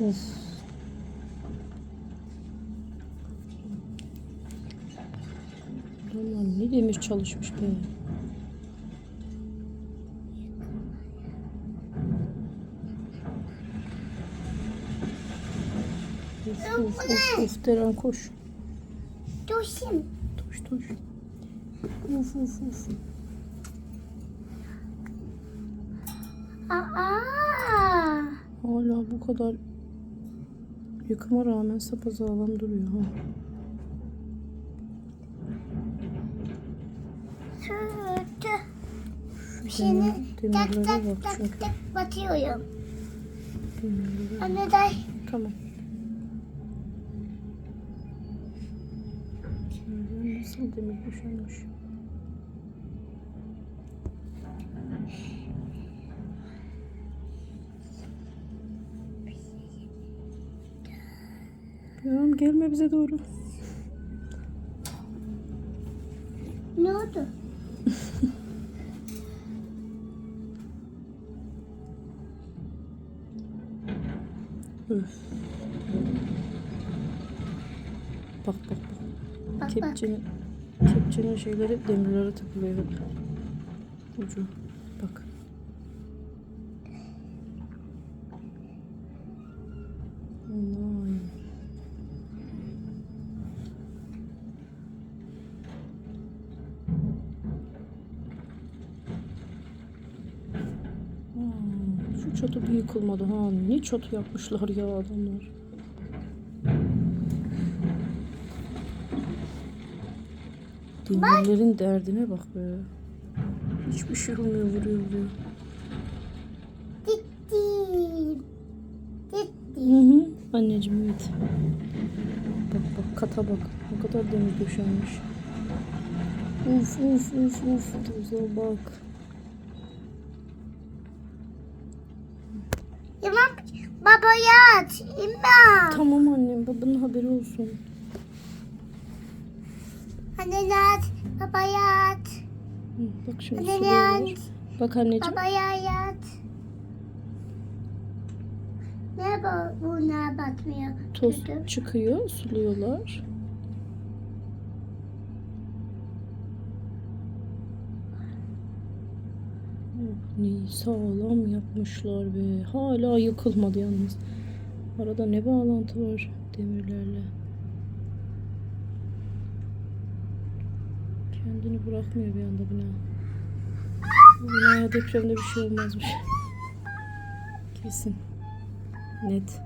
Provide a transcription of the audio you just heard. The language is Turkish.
Of. Aman ne demir çalışmış be. Of of of of Deren koş. Duşum. Koş koş. Of of of. Aa. Hala bu kadar yıkıma rağmen sapasağlam duruyor ha. Şimdi tak tak tak tak batıyorum. Anne day. Tamam. Nasıl demir boşalmış. Canım gelme bize doğru. Ne oldu? Öf. Bak bak bak. Bak bak. Kepçenin, kepçenin şeyleri demirlere takılıyor. Ucu. Çatı bir yıkılmadı ha. Ne çatı yapmışlar ya adamlar. Demirlerin derdine bak be. Hiçbir şey olmuyor vuruyor vuruyor. Hı hı. Anneciğim evet. Bak bak kata bak. Ne kadar demir döşenmiş. Uf uf uf uf. Toza bak. Baba yat. İmam. Tamam annem babanın haberi olsun. Anne yat. Baba yat. Hı, bak şimdi Anne suluyorlar. yat. Bak anneciğim. Baba yat. Ne bu? Buna batmıyor. Toz Kötü. çıkıyor suluyorlar. Ne sağlam yapmışlar be. Hala yıkılmadı yalnız. Arada ne bağlantı var demirlerle. Kendini bırakmıyor bir anda bina. Bu binaya depremde bir şey olmazmış. Kesin. Net.